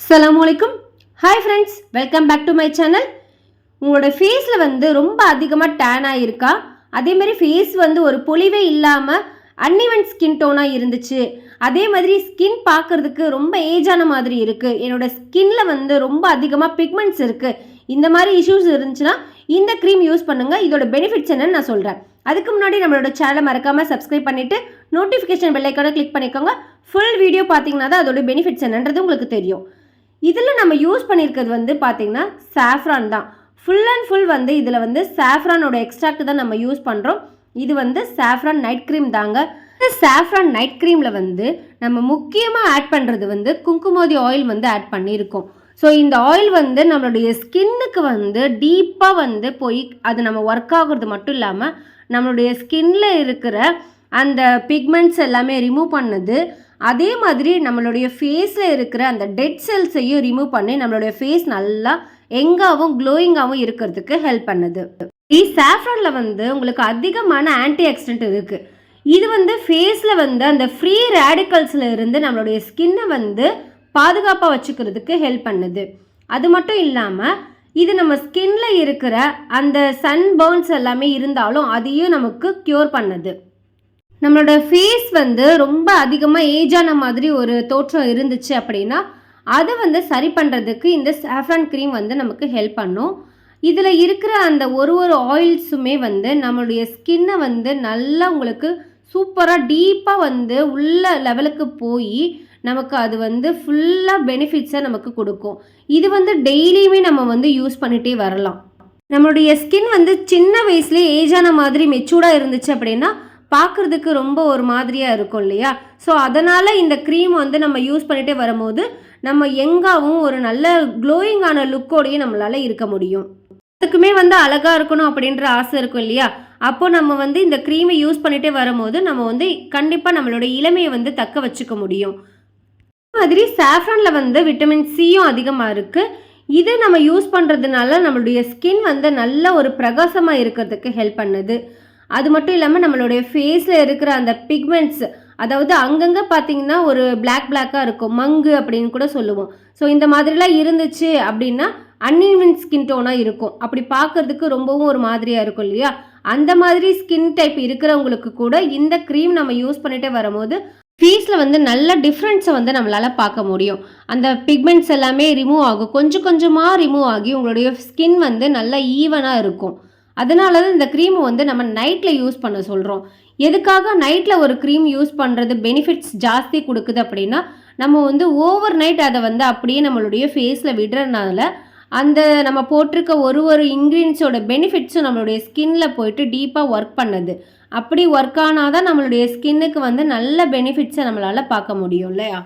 அஸ்ஸலாமு hi friends welcome back to my channel உங்களோட ஃபேஸில் வந்து ரொம்ப அதிகமாக டேன் ஆகிருக்கா அதேமாதிரி ஃபேஸ் வந்து ஒரு பொலிவே இல்லாமல் அன்இவன் ஸ்கின் டோனாக இருந்துச்சு. அதே மாதிரி ஸ்கின் பார்க்கறதுக்கு ரொம்ப ஏஜான மாதிரி இருக்குது என்னோடய ஸ்கின்ல வந்து ரொம்ப அதிகமாக பிக்மெண்ட்ஸ் இருக்குது இந்த மாதிரி இஷ்யூஸ் இருந்துச்சுன்னா இந்த க்ரீம் யூஸ் பண்ணுங்கள் இதோட பெனிஃபிட்ஸ் என்னன்னு நான் சொல்கிறேன் அதுக்கு முன்னாடி நம்மளோட சேனலை மறக்காமல் சப்ஸ்கிரைப் பண்ணிவிட்டு நோட்டிஃபிகேஷன் பெல்லைக்கான கிளிக் பண்ணிக்கோங்க. ஃபுல் வீடியோ பார்த்தீங்கன்னா தான் அதோட பெனிஃபிட்ஸ் என்னன்றது உங்களுக்கு தெரியும். இதில் நம்ம யூஸ் பண்ணியிருக்கிறது வந்து பார்த்திங்கன்னா சாஃப்ரான் தான். ஃபுல் அண்ட் ஃபுல் வந்து இதில் வந்து சாஃப்ரானோட எக்ஸ்ட்ராக்ட் தான் நம்ம யூஸ் பண்ணுறோம் இது வந்து சாஃப்ரான் நைட் க்ரீம் தாங்க. இந்த சாஃப்ரான் நைட் க்ரீமில் வந்து நம்ம முக்கியமாக ஆட் பண்ணுறது வந்து குங்குமோதி ஆயில் வந்து ஆட் பண்ணியிருக்கோம். ஸோ இந்த ஆயில் வந்து நம்மளுடைய ஸ்கின்னுக்கு வந்து டீப்பாக வந்து போய் அது நம்ம ஒர்க் ஆகுறது மட்டும் இல்லாமல் நம்மளுடைய ஸ்கின்ல இருக்கிற அந்த பிக்மெண்ட்ஸ் எல்லாமே ரிமூவ் பண்ணுது அதே மாதிரி நம்மளுடைய ஃபேஸில் இருக்கிற அந்த டெட் செல்ஸையும் ரிமூவ் பண்ணி நம்மளுடைய ஃபேஸ் நல்லா எங்காவும் க்ளோயிங்காகவும் இருக்கிறதுக்கு ஹெல்ப் பண்ணுது. இ சாஃப்ரானில் வந்து உங்களுக்கு அதிகமான ஆன்டி ஆக்சிடென்ட் இருக்குது இது வந்து ஃபேஸில் வந்து அந்த ஃப்ரீ ரேடிக்கல்ஸில் இருந்து நம்மளுடைய ஸ்கின்னை வந்து பாதுகாப்பாக வச்சுக்கிறதுக்கு ஹெல்ப் பண்ணுது. அது மட்டும் இல்லாமல் இது நம்ம ஸ்கின்ல இருக்கிற அந்த சன் பர்ன்ஸ் எல்லாமே இருந்தாலும் அதையும் நமக்கு க்யூர் பண்ணுது. நம்மளோட ஃபேஸ் வந்து ரொம்ப அதிகமாக ஏஜான மாதிரி ஒரு தோற்றம் இருந்துச்சு அப்படின்னா அதை வந்து சரி பண்ணுறதுக்கு இந்த சாஃப்ரான் க்ரீம் வந்து நமக்கு ஹெல்ப் பண்ணும். இதில் இருக்கிற அந்த ஒரு ஒரு ஆயில்ஸுமே வந்து நம்மளுடைய ஸ்கின்னை வந்து நல்லா உங்களுக்கு சூப்பராக டீப்பாக வந்து உள்ள லெவலுக்கு போய் நமக்கு அது வந்து ஃபுல்லாக பெனிஃபிட்ஸை நமக்கு கொடுக்கும். இது வந்து டெய்லியுமே நம்ம வந்து யூஸ் பண்ணிகிட்டே வரலாம். நம்மளுடைய ஸ்கின் வந்து சின்ன வயசுலேயே ஏஜான மாதிரி மெச்சூர்டாக இருந்துச்சு அப்படின்னா பார்க்குறதுக்கு ரொம்ப ஒரு மாதிரியாக இருக்கும் இல்லையா? ஸோ அதனால் இந்த க்ரீம் வந்து நம்ம யூஸ் பண்ணிகிட்டே வரும்போது நம்ம எங்காவும் ஒரு நல்ல க்ளோயிங்கான லுக்கோடையும் நம்மளால் இருக்க முடியும். அதுக்குமே வந்து அழகாக இருக்கணும் அப்படின்ற ஆசை இருக்கும் இல்லையா? அப்போ நம்ம வந்து இந்த க்ரீமை யூஸ் பண்ணிகிட்டே வரும்போது நம்ம வந்து கண்டிப்பாக நம்மளோட இளமையை வந்து தக்க வச்சுக்க முடியும். அதே மாதிரி சாஃப்ரானில் வந்து விட்டமின் சியும் அதிகமாக இருக்குது இதை நம்ம யூஸ் பண்ணுறதுனால நம்மளுடைய ஸ்கின் வந்து நல்ல ஒரு பிரகாசமாக இருக்கிறதுக்கு ஹெல்ப் பண்ணுது. அது மட்டும் இல்லாமல் நம்மளுடைய ஃபேஸில் இருக்கிற அந்த பிக்மெண்ட்ஸ் அதாவது அங்கங்கே பார்த்தீங்கன்னா ஒரு பிளாக் பிளாக்காக இருக்கும். மங்கு அப்படின்னு கூட சொல்லுவோம். ஸோ இந்த மாதிரிலாம் இருந்துச்சு அப்படின்னா அன்இவன் ஸ்கின் டோனாக இருக்கும். அப்படி பார்க்கறதுக்கு ரொம்பவும் ஒரு மாதிரியாக இருக்கும் இல்லையா? அந்த மாதிரி ஸ்கின் டைப் இருக்கிறவங்களுக்கு கூட இந்த க்ரீம் நம்ம யூஸ் பண்ணிகிட்டே வரும்போது ஃபேஸில் வந்து நல்ல டிஃப்ரென்ஸை வந்து நம்மளால் பார்க்க முடியும். அந்த பிக்மெண்ட்ஸ் எல்லாமே ரிமூவ் ஆகும். கொஞ்சம் கொஞ்சமாக ரிமூவ் ஆகி உங்களுடைய ஸ்கின் வந்து நல்லா ஈவனாக இருக்கும். அதனால தான் இந்த க்ரீம் வந்து நம்ம நைட்டில் யூஸ் பண்ண சொல்கிறோம் எதுக்காக நைட்டில் ஒரு க்ரீம் யூஸ் பண்ணுறது பெனிஃபிட்ஸ் ஜாஸ்தி கொடுக்குது அப்படின்னா நம்ம வந்து ஓவர் நைட் அதை வந்து அப்படியே நம்மளுடைய ஃபேஸில் விடுறதுனால அந்த நம்ம போட்டிருக்க ஒரு ஒரு இன்க்ரீடியன்ஸோட பெனிஃபிட்ஸும் நம்மளுடைய ஸ்கின்ல போயிட்டு டீப்பாக ஒர்க் பண்ணுது. அப்படி ஒர்க் ஆனால் தான் நம்மளுடைய ஸ்கின்னுக்கு வந்து நல்ல பெனிஃபிட்ஸை நம்மளால் பார்க்க முடியும் இல்லையா?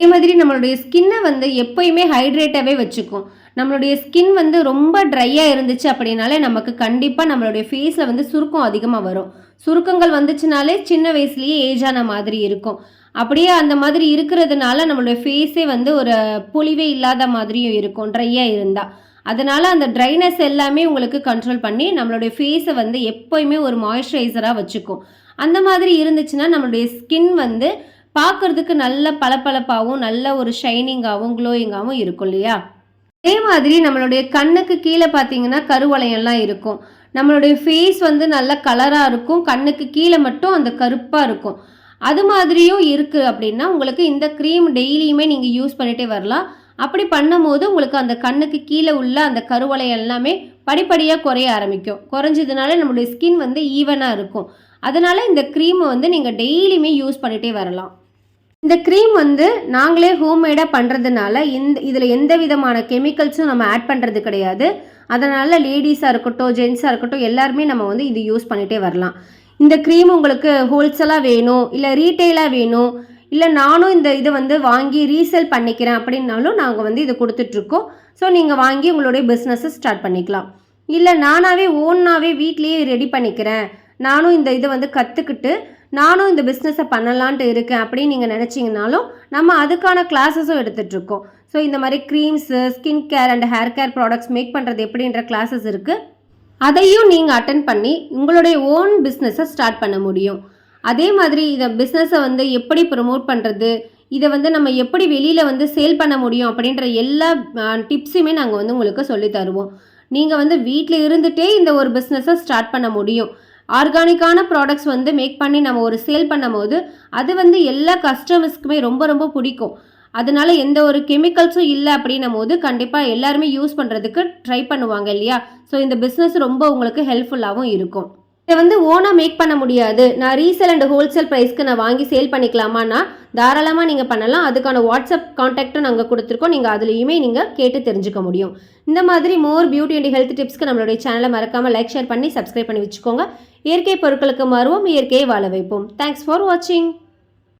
அதே மாதிரி நம்மளுடைய ஸ்கின்னை வந்து எப்பயுமே ஹைட்ரேட்டாகவே வச்சுக்கும். நம்மளுடைய ஸ்கின் வந்து ரொம்ப ட்ரையாக இருந்துச்சு அப்படின்னாலே நமக்கு கண்டிப்பாக நம்மளுடைய ஃபேஸில் வந்து சுருக்கம் அதிகமாக வரும். சுருக்கங்கள் வந்துச்சுனாலே சின்ன வயசுலேயே ஏஜான மாதிரி இருக்கும். அப்படியே அந்த மாதிரி இருக்கிறதுனால நம்மளுடைய ஃபேஸே வந்து ஒரு பொலிவே இல்லாத மாதிரியும் இருக்கும் ட்ரையாக இருந்தால் அதனால் அந்த ட்ரைனஸ் எல்லாமே உங்களுக்கு கண்ட்ரோல் பண்ணி நம்மளுடைய ஃபேஸை வந்து எப்போயுமே ஒரு மாய்ஸ்சரைசராக வச்சுக்கும். அந்த மாதிரி இருந்துச்சுன்னா நம்மளுடைய ஸ்கின் வந்து பார்க்கறதுக்கு நல்ல பளபளப்பாகவும் நல்ல ஒரு ஷைனிங்காகவும் க்ளோயிங்காகவும் இருக்கும் இல்லையா? அதே மாதிரி நம்மளுடைய கண்ணுக்கு கீழே பார்த்தீங்கன்னா கருவளையம்லாம் இருக்கும். நம்மளுடைய ஃபேஸ் வந்து நல்ல கலராக இருக்கும். கண்ணுக்கு கீழே மட்டும் அந்த கருப்பாக இருக்கும். அது மாதிரியும் இருக்குது அப்படின்னா உங்களுக்கு இந்த க்ரீம் டெய்லியுமே நீங்கள் யூஸ் பண்ணிகிட்டே வரலாம். அப்படி பண்ணும்போது உங்களுக்கு அந்த கண்ணுக்கு கீழே உள்ள அந்த கருவளையம் எல்லாமே படிப்படியாக குறைய ஆரம்பிக்கும். குறைஞ்சதுனால நம்மளுடைய ஸ்கின் வந்து ஈவனாக இருக்கும். அதனால் இந்த க்ரீமை வந்து நீங்கள் டெய்லியுமே யூஸ் பண்ணிகிட்டே வரலாம். இந்த க்ரீம் வந்து நாங்களே ஹோம்மேடாக பண்ணுறதுனால இந்த இதில் எந்த விதமான கெமிக்கல்ஸும் நம்ம ஆட் பண்ணுறது கிடையாது. அதனால் லேடிஸாக இருக்கட்டும் ஜென்ஸாக இருக்கட்டும் எல்லாருமே நம்ம வந்து இது யூஸ் பண்ணிகிட்டே வரலாம். இந்த க்ரீம் உங்களுக்கு ஹோல்சேலாக வேணும் இல்லை ரீட்டெயிலாக வேணும் இல்லை நானும் இந்த இதை வந்து வாங்கி ரீசேல் பண்ணிக்கிறேன் அப்படின்னாலும் நாங்கள் வந்து இது கொடுத்துட்ருக்கோம் ஸோ நீங்கள் வாங்கி உங்களுடைய பிஸ்னஸை ஸ்டார்ட் பண்ணிக்கலாம். இல்லை நானாகவே ஓன்னாகவே வீட்லேயே ரெடி பண்ணிக்கிறேன். நானும் இந்த இதை வந்து கற்றுக்கிட்டு நானும் இந்த பிஸ்னஸை பண்ணலான்ட்டு இருக்கேன் அப்படின்னு நீங்கள் நினச்சிங்கனாலும் நம்ம அதுக்கான கிளாஸஸும் எடுத்துகிட்ருக்கோம் ஸோ இந்த மாதிரி creams skin care and hair care products make பண்ணுறது எப்படின்ற கிளாஸஸ் இருக்குது அதையும் நீங்கள் அட்டன் பண்ணி உங்களுடைய ஓன் பிஸ்னஸை ஸ்டார்ட் பண்ண முடியும். அதே மாதிரி இதை பிஸ்னஸை வந்து எப்படி ப்ரொமோட் பண்ணுறது இதை வந்து நம்ம எப்படி வெளியில் வந்து சேல் பண்ண முடியும் அப்படின்ற எல்லா டிப்ஸுமே நாங்கள் வந்து உங்களுக்கு சொல்லித் தருவோம். நீங்கள் வந்து வீட்டில் இருந்துகிட்டே இந்த ஒரு பிஸ்னஸை ஸ்டார்ட் பண்ண முடியும். ஆர்கானிக்கான ப்ராடக்ட்ஸ் வந்து மேக் பண்ணி நம்ம ஒரு சேல் பண்ணும்போது அது வந்து எல்லா கஸ்டமர்ஸ்க்குமே ரொம்ப ரொம்ப பிடிக்கும். அதனால எந்த ஒரு கெமிக்கல்ஸும் இல்லை அப்படின்னும் போது கண்டிப்பாக எல்லாருமே யூஸ் பண்ணுறதுக்கு ட்ரை பண்ணுவாங்க இல்லையா? ஸோ இந்த பிஸ்னஸ் ரொம்ப உங்களுக்கு ஹெல்ப்ஃபுல்லாகவும் இருக்கும். இதை வந்து ஓனாக மேக் பண்ண முடியாது. நான் ரீசேல் அண்ட் ஹோல்சேல் ப்ரைஸ்க்கு நான் வாங்கி சேல் பண்ணிக்கலாமான்னா தாராளமாக நீங்கள் பண்ணலாம். அதுக்கான வாட்ஸ்அப் காண்டாக்டும் நாங்கள் கொடுத்துருக்கோம். நீங்கள் அதுலேயுமே நீங்கள் கேட்டு தெரிஞ்சுக்க முடியும். இந்த மாதிரி மோர் பியூட்டி அண்ட் ஹெல்த் டிப்ஸ்க்கு நம்மளுடைய சேனலை மறக்காமல் லைக் ஷேர் பண்ணி சப்ஸ்கிரைப் பண்ணி வச்சுக்கோங்க. இயற்கை பொருட்களுக்கு மாறுவோம். இயற்கையை வாழ வைப்போம். தேங்க்ஸ் ஃபார் வாட்சிங்